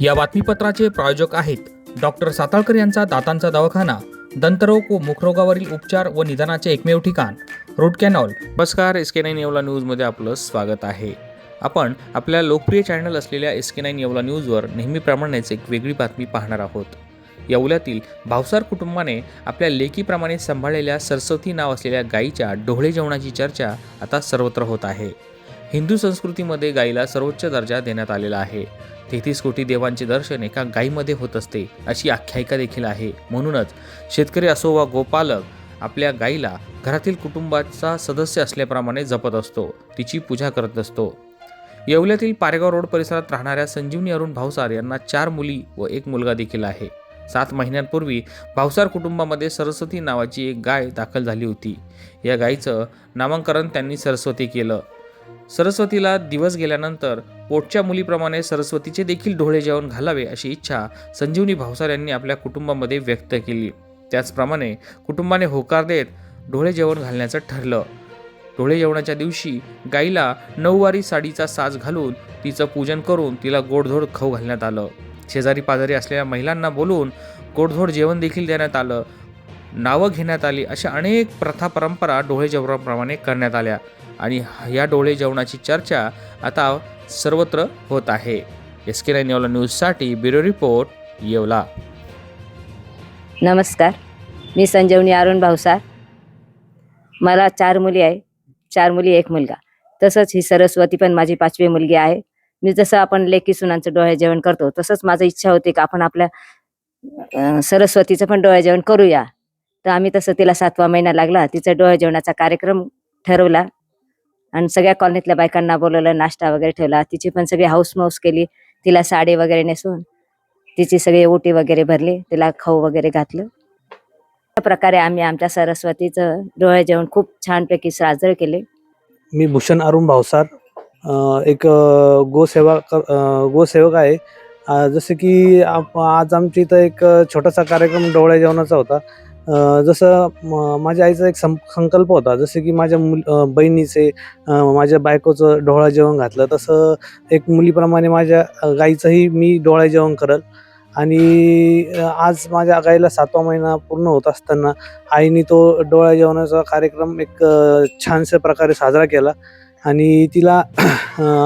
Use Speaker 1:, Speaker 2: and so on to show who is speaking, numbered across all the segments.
Speaker 1: या बातमीपत्राचे प्रायोजक आहेत डॉक्टर साताळकर यांचा दातांचा दवाखाना दंतरोग व मुखरोगावरील उपचार व निदानाचे एकमेव ठिकाण. Root canal. नमस्कार एस के नाईन येवला न्यूजमध्ये आपलं स्वागत आहे. आपण आपल्या लोकप्रिय चॅनल असलेल्या एस के नाईन येवला न्यूजवर नेहमीप्रमाणेच एक वेगळी बातमी पाहणार आहोत. येवल्यातील भावसार कुटुंबाने आपल्या लेकीप्रमाणे सांभाळलेल्या सरस्वती नाव असलेल्या गायीच्या डोळे जेवणाची चर्चा आता सर्वत्र होत आहे. हिंदू संस्कृतीमध्ये गायीला सर्वोच्च दर्जा देण्यात आलेला आहे. तेहतीस कोटी देवांचे दर्शन एका गायीमध्ये होत असते अशी आख्यायिका देखील आहे. म्हणूनच शेतकरी असो वा गोपालक आपल्या गायीला घरातील कुटुंबाचा सदस्य असल्याप्रमाणे जपत असतो तिची पूजा करत असतो. येवल्यातील पारेगाव रोड परिसरात राहणाऱ्या संजीवनी अरुण भावसार यांना चार मुली व एक मुलगा देखील आहे. सात महिन्यांपूर्वी भावसार कुटुंबामध्ये सरस्वती नावाची एक गाय दाखल झाली होती. या गायीचं नामांकरण त्यांनी सरस्वती केलं. सरस्वतीला दिवस गेल्यानंतर पोटच्या मुलीप्रमाणे सरस्वतीचे देखील डोळे जेवण घालावे अशी इच्छा संजीवनी भावसार यांनी आपल्या कुटुंबामध्ये व्यक्त केली. त्याचप्रमाणे कुटुंबाने होकार देत डोळे जेवण घालण्याचं ठरलं. डोळे जेवणाच्या दिवशी गाईला नऊवारी साडीचा साज घालून तिचं पूजन करून तिला गोडधोड खाऊ घालण्यात आलं. शेजारी पाजारी असलेल्या महिलांना बोलून गोडधोड जेवण देखील देण्यात आलं. नावं घेण्यात आली अशा अनेक प्रथा परंपरा डोळे जेवणाप्रमाणे करण्यात आल्या. आणि या डोळे जेवणाची चर्चा आता सर्वत्र होत आहे. एस के नाईन येवला न्यूजसाठी ब्युरो रिपोर्ट येवला.
Speaker 2: नमस्कार. मी संजीवनी अरुण भाऊसार. मला चार मुली आहे. चार मुली एक मुलगा. तसंच ही सरस्वती पण माझी पाचवी मुलगी आहे. मी जसं आपण लेकी सुनांचं डोळे जेवण करतो तसंच माझं इच्छा होती की आपण आपल्या सरस्वतीचं पण डोळे जेवण करूया. तर आम्ही तसं तिला सातवा महिना लागला. तिचा डोळे जेवणाचा कार्यक्रम ठरवला. आणि सगळ्या कॉलनीतल्या बायकांना बोलवलं नाश्ता वगैरे ठेवला. तिची पण सगळी हाऊस माऊस केली. तिला साडी वगैरे नेसून तिची सगळी ओटी वगैरे भरली. तिला खाऊ वगैरे घातलं. अशा प्रकारे आम्ही आमच्या सरस्वतीचं डोळे जेवण खूप छानपैकी साजरे केले.
Speaker 3: मी भूषण अरुण भावसार अ, एक अ, गोसेवा क- अ, गोसेवक आहे. अ, जसं की आप- आज आमच्या इथं एक अ, छोटासा कार्यक्रम डोळ्या जेवणाचा होता. जसं म- माझ्या आईचा एक सं संकल्प होता. जसं की माझ्या मुल बहिणीचे माझ्या बायकोचं डोळा जेवण घातलं. तसं एक मुलीप्रमाणे माझ्या गाईचंही मी डोळा जेवण करल आणि आज माझ्या गाईला सातवा महिना पूर्ण होत असताना आईने तो डोळा जेवणाचा कार्यक्रम एक छानशा प्रकारे साजरा केला. आणि तिला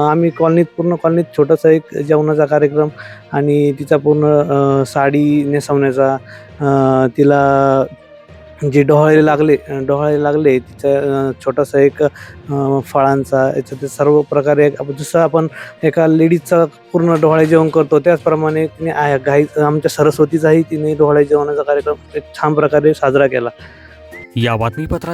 Speaker 3: आम्ही कॉलनीत पूर्ण कॉलनीत छोटासा एक जेवणाचा कार्यक्रम आणि तिचा पूर्ण साडी नेसवण्याचा तिला जे डोहाळे लागले डोहाळे लागले तिचा छोटासा एक फळांचा याचं ते सर्व प्रकारे एक जसं आपण एका लेडीजचा पूर्ण डोहाळे जेवण करतो त्याचप्रमाणे तिने गाई आमच्या सरस्वतीचाही तिने डोहाळे जेवणाचा कार्यक्रम एक छान प्रकारे साजरा केला.
Speaker 1: या बातमीपत्रात